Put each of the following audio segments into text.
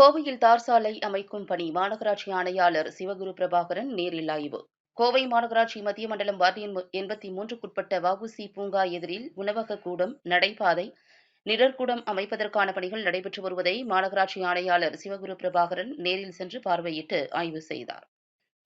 கோவையில் தார் சாலை அமைக்கும் பணி மாநகராட்சி ஆணையாளர் சிவகுரு பிரபாகரன் நேரில் ஆய்வு. கோவை மாநகராட்சி மத்திய மண்டலம் வார்டு எண்பத்தி மூன்றுக்குட்பட்ட வஉசி பூங்கா எதிரில் உணவக கூடம் நடைபாதை நிழற்கூடம் அமைப்பதற்கான பணிகள் நடைபெற்று வருவதை மாநகராட்சி ஆணையாளர் சிவகுரு பிரபாகரன் நேரில் சென்று பார்வையிட்டு ஆய்வு செய்தார்.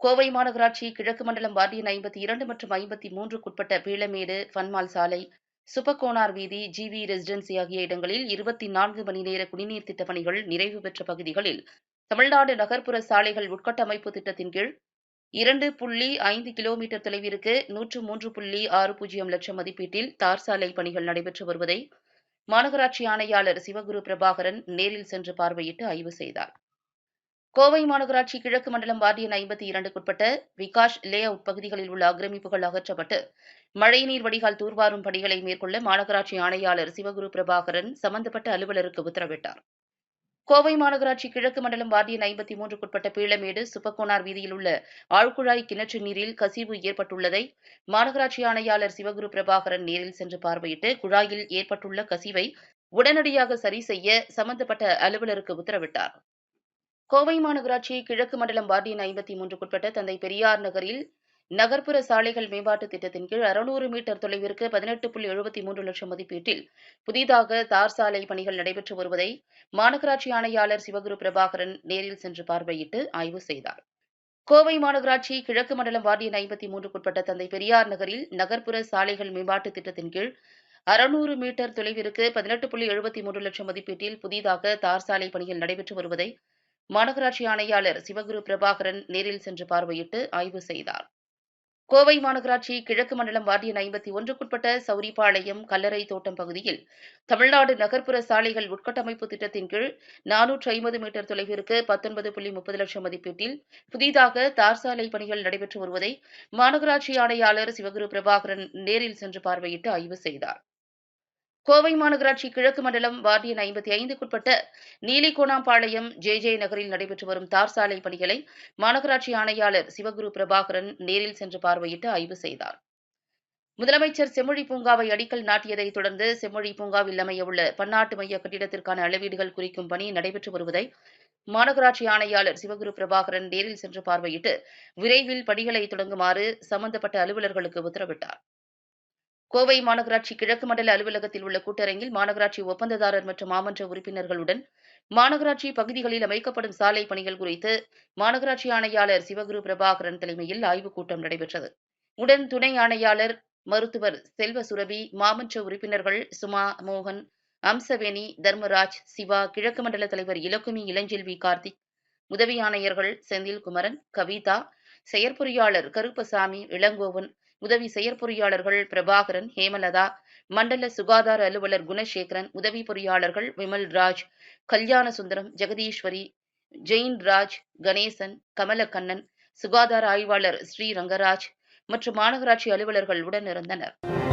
கோவை மாநகராட்சி கிழக்கு மண்டலம் வார்டு எண் ஐம்பத்தி இரண்டு மற்றும் ஐம்பத்தி மூன்றுக்குட்பட்ட பீளமேடு ஃபன்மால் சாலை சுப்பக்கோனார் வீதி ஜிவி ரெசிடென்சி ஆகிய இடங்களில் இருபத்தி நான்கு மணி நேர குடிநீர் திட்டப் பணிகள் நிறைவு பெற்ற பகுதிகளில் தமிழ்நாடு நகர்ப்புற சாலைகள் உட்கட்டமைப்பு திட்டத்தின் கீழ் இரண்டு புள்ளி ஐந்து கிலோமீட்டர் தொலைவிற்கு நூற்று மூன்று புள்ளி ஆறு பூஜ்ஜியம் லட்சம் மதிப்பீட்டில் தார் சாலை பணிகள் நடைபெற்று வருவதை மாநகராட்சி ஆணையாளர் சிவகுரு பிரபாகரன் நேரில் சென்று பார்வையிட்டு ஆய்வு செய்தார். கோவை மாநகராட்சி கிழக்கு மண்டலம் வார்டு எண் ஐம்பத்தி இரண்டுக்குட்பட்ட விகாஷ் லே அவுட் பகுதிகளில் உள்ள ஆக்கிரமிப்புகள் அகற்றப்பட்டு மழைநீர் வடிகால் தூர்வாரும் பணிகளை மேற்கொள்ள மாநகராட்சி ஆணையாளர் சிவகுரு பிரபாகரன் சம்பந்தப்பட்ட அலுவலருக்கு உத்தரவிட்டார். கோவை மாநகராட்சி கிழக்கு மண்டலம் வார்டு எண் ஐம்பத்தி மூன்றுக்குட்பட்ட பீளமேடு சுப்பக்கோனார் வீதியில் உள்ள ஆழ்குழாய் கிணற்று நீரில் கசிவு ஏற்பட்டுள்ளதை மாநகராட்சி ஆணையாளர் சிவகுரு பிரபாகரன் நேரில் சென்று பார்வையிட்டு குழாயில் ஏற்பட்டுள்ள கசிவை உடனடியாக சரி செய்ய சம்பந்தப்பட்ட அலுவலருக்கு உத்தரவிட்டார். கோவை மாநகராட்சி கிழக்கு மண்டலம் வார்டு எண் ஐம்பத்தி மூன்றுக்குட்பட்ட தந்தை பெரியார் நகரில் நகர்ப்புற சாலைகள் மேம்பாட்டு திட்டத்தின் கீழ் அறுநூறு மீட்டர் தொலைவிற்கு பதினெட்டு புள்ளி எழுபத்தி மூன்று லட்சம் மதிப்பீட்டில் புதிதாக தார் சாலை பணிகள் நடைபெற்று வருவதை மாநகராட்சி ஆணையாளர் சிவகுரு பிரபாகரன் நேரில் சென்று பார்வையிட்டு ஆய்வு செய்தார். கோவை மாநகராட்சி கிழக்கு மண்டலம் வார்டு எண் ஐம்பத்தி மூன்றுக்குட்பட்ட தந்தை பெரியார் நகரில் நகர்ப்புற சாலைகள் மேம்பாட்டு திட்டத்தின் கீழ் அறுநூறு மீட்டர் தொலைவிற்கு பதினெட்டு புள்ளி எழுபத்தி மூன்று லட்சம் மதிப்பீட்டில் புதிதாக தார் சாலை பணிகள் நடைபெற்று வருவதை மாநகராட்சி ஆணையாளர் சிவகுரு பிரபாகரன் நேரில் சென்று பார்வையிட்டு ஆய்வு செய்தார். கோவை மாநகராட்சி கிழக்கு மண்டலம் வார்டு எண் ஐம்பத்தி ஒன்றுக்குட்பட்ட சௌரிபாளையம் கல்லறை தோட்டம் பகுதியில் தமிழ்நாடு நகர்ப்புற சாலைகள் உட்கட்டமைப்பு திட்டத்தின் கீழ் நானூற்று ஐம்பது மீட்டர் தொலைவிற்கு பத்தொன்பது புள்ளி முப்பது லட்சம் மதிப்பீட்டில் புதிதாக தார் சாலை பணிகள் நடைபெற்று வருவதை மாநகராட்சி ஆணையாளர் சிவகுரு பிரபாகரன் நேரில் சென்று பார்வையிட்டு ஆய்வு செய்தார். கோவை மாநகராட்சி கிழக்கு மண்டலம் வார்டு எண் ஐம்பத்தி ஐந்துக்குட்பட்ட நீலிகோணாம்பாளையம் ஜே ஜே நகரில் நடைபெற்று வரும் தார் சாலை பணிகளை மாநகராட்சி ஆணையாளர் சிவகுரு பிரபாகரன் நேரில் சென்று பார்வையிட்டு ஆய்வு செய்தார். முதலமைச்சர் செம்மொழி பூங்காவை அடிக்கல் நாட்டியதைத் தொடர்ந்து செம்மொழி பூங்காவில் அமையவுள்ள பன்னாட்டு மைய கட்டிடத்திற்கான அளவீடுகள் குறிக்கும் பணி நடைபெற்று வருவதை மாநகராட்சி ஆணையாளர் சிவகுரு பிரபாகரன் நேரில் சென்று பார்வையிட்டு விரைவில் பணிகளை தொடங்குமாறு சம்பந்தப்பட்ட அலுவலர்களுக்கு உத்தரவிட்டார். கோவை மாநகராட்சி கிழக்கு மண்டல அலுவலகத்தில் உள்ள கூட்டரங்கில் மாநகராட்சி ஒப்பந்ததாரர் மற்றும் மாமன்ற உறுப்பினர்களுடன் மாநகராட்சி பகுதிகளில் அமைக்கப்படும் சாலை பணிகள் குறித்து மாநகராட்சி ஆணையாளர் சிவகுரு பிரபாகரன் தலைமையில் ஆய்வுக் கூட்டம் நடைபெற்றது. உடன் துணை ஆணையாளர் மருத்துவர் செல்வ சுரபி மாமன்ற உறுப்பினர்கள் சுமா மோகன் அம்சவேணி தர்மராஜ் சிவா கிழக்கு மண்டல தலைவர் இலக்குமி இளஞ்செல்வி கார்த்திக் உதவி ஆணையர்கள் செந்தில் குமரன் கவிதா செயற்பொறியாளர் கருப்பசாமி இளங்கோவன் உதவி செயற்பொறியாளர்கள் பிரபாகரன் ஹேமலதா மண்டல சுகாதார அலுவலர் குணசேகரன் உதவி பொறியாளர்கள் விமல் ராஜ் கல்யாண சுந்தரம் ஜெகதீஸ்வரி ஜெயின் ராஜ் கணேசன் கமலக்கண்ணன் சுகாதார ஆய்வாளர் ஸ்ரீ ரங்கராஜ் மற்றும் மாநகராட்சி அலுவலர்கள் உடன் இருந்தனர்